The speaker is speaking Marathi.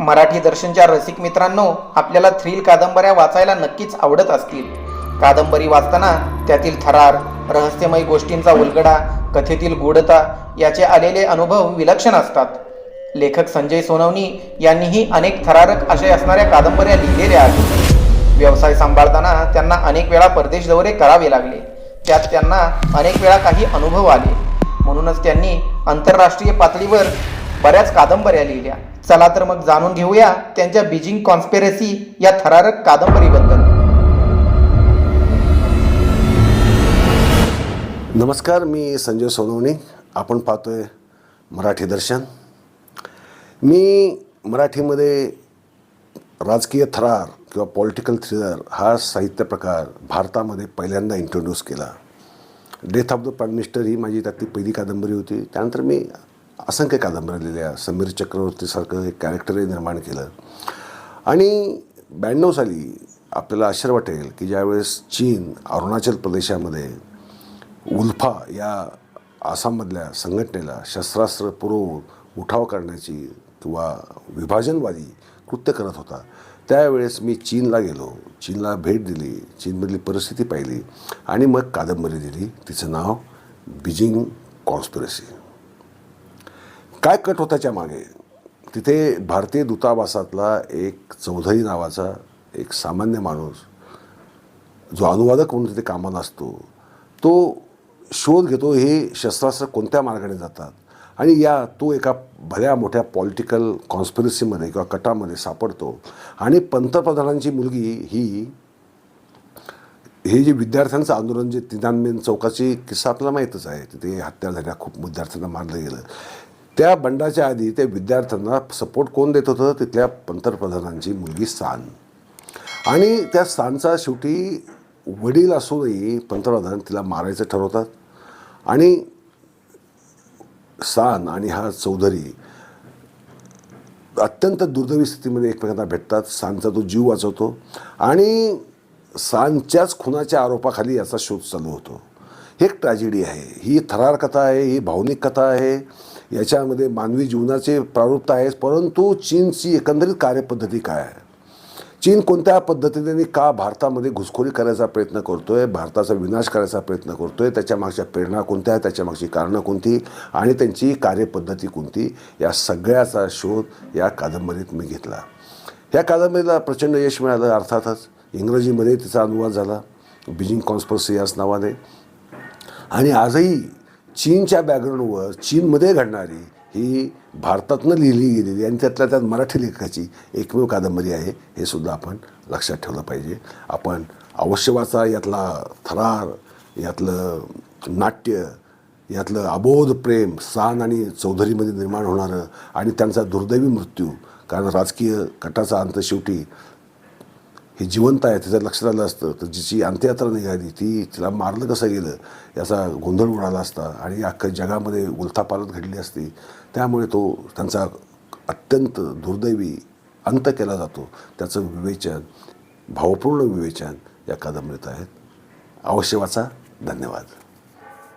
मराठी दर्शनच्या रसिक मित्रांनो आपल्याला थ्रिल कादंबऱ्या वाचायला नक्कीच आवडत असतील. कादंबरी वाचताना त्यातील थरार रहस्यमय गोष्टींचा उलगडा कथेतील गूढता याचे आलेले अनुभव विलक्षण असतात. लेखक संजय सोनवणी यांनीही अनेक थरारक आशय असणाऱ्या कादंबऱ्या लिहिलेल्या आहेत. व्यवसाय सांभाळताना त्यांना अनेक वेळा परदेश दौरे करावे लागले. त्यात त्यांना अनेक वेळा काही अनुभव आले. म्हणूनच त्यांनी आंतरराष्ट्रीय पातळीवर बऱ्याच कादंबऱ्या लिहिल्या. चला तर मग जाणून घेऊया त्यांच्या बीजिंग कॉन्स्पिरसी या थरारक कादंबरीबद्दल नमस्कार मी संजय सोनवणे. आपण पाहतोय मराठी दर्शन. मी मराठीमध्ये राजकीय थरार किंवा पॉलिटिकल थ्रिलर हा साहित्य प्रकार भारतामध्ये पहिल्यांदा इंट्रोड्यूस केला. Death of the prime minister ही माझी त्यातली पहिली कादंबरी होती. त्यानंतर मी असंख्य कादंबऱ्या लिहिल्या. समीर चक्रवर्तीसारखं एक कॅरेक्टरही निर्माण केलं. आणि ब्याण्णव साली आपल्याला आश्चर्य वाटेल की ज्यावेळेस चीन अरुणाचल प्रदेशामध्ये उल्फा या आसाममधल्या संघटनेला शस्त्रास्त्र पुरवून उठाव करण्याची किंवा विभाजनवादी कृत्य करत होता. त्यावेळेस मी चीनला गेलो. चीनला भेट दिली. चीनमधली परिस्थिती पाहिली. आणि मग कादंबरी दिली. तिचं नाव बिजिंग कॉन्स्पिरसी. काय कट होताच्या मागे? तिथे भारतीय दूतावासातला एक चौधरी नावाचा एक सामान्य माणूस जो अनुवादक म्हणून तिथे कामाला असतो तो शोध घेतो हे शस्त्रास्त्र कोणत्या मार्गाने जातात? आणि या तो एका भल्या मोठ्या पॉलिटिकल कॉन्स्पिरसीमध्ये किंवा कटामध्ये सापडतो. आणि पंतप्रधानांची मुलगी ही हे जे विद्यार्थ्यांचं आंदोलन जे तिनानमेन चौकाची किस्सा आपल्याला माहीतच आहे तिथे हत्या झाल्या खूप विद्यार्थ्यांना मारलं गेलं. त्या बंडाच्या आधी त्या विद्यार्थ्यांना सपोर्ट कोण देत होतं? तिथल्या पंतप्रधानांची मुलगी सान. आणि त्या सानचा शेवटी वडील असूनही पंतप्रधान तिला मारायचं ठरवतात. आणि सान आणि हा चौधरी अत्यंत दुर्दैवी स्थितीमध्ये एकमेकांना भेटतात. सांचा तो जीव वाचवतो. आणि सांच्याच खुनाच्या आरोपाखाली याचा शोध चालू होतो. ही एक ट्रॅजेडी आहे. ही थरार कथा आहे. ही भावनिक कथा आहे. याच्यामध्ये मानवी जीवनाचे प्रारूप आहे परंतु चीनची एकंदरीत कार्यपद्धती काय आहे? चीन कोणत्या पद्धतीने का भारतामध्ये घुसखोरी करायचा प्रयत्न करतोय भारताचा विनाश करायचा प्रयत्न करतोय आहे त्याच्यामागच्या प्रेरणा कोणत्या आहेत त्याच्यामागची कारणं कोणती आणि त्यांची कार्यपद्धती कोणती या सगळ्याचा शोध या कादंबरीत मी घेतला. या कादंबरीला प्रचंड यश मिळालं अर्थातच इंग्रजीमध्ये तिचा अनुवाद झाला बिजिंग कॉन्स्परसी याच नावाने. आणि आजही चीनच्या बॅकग्राऊंडवर चीनमध्ये घडणारी ही भारतातनं लिहिली गेलेली आणि त्यातल्या त्यात मराठी लेखकाची एकमेव कादंबरी आहे हे सुद्धा आपण लक्षात ठेवलं पाहिजे. आपण अवश्य वाचा यातला थरार यातलं नाट्य यातलं अबोध प्रेम सान आणि चौधरीमध्ये निर्माण होणारं आणि त्यांचा दुर्दैवी मृत्यू कारण राजकीय कटाचा अंत शेवटी हे जिवंत आहे त्याच्यात लक्षात आलं असतं. तर जिची अंत्ययात्रा निघाली ती तिला मारलं कसं गेलं याचा गोंधळ उडाला असता आणि अख्ख्या जगामध्ये उलथापालत घडली असती. त्यामुळे तो त्यांचा अत्यंत दुर्दैवी अंत केला जातो. त्याचं विवेचन भावपूर्ण विवेचन या कादंबरीत आहेत. अवश्य वाचा. धन्यवाद.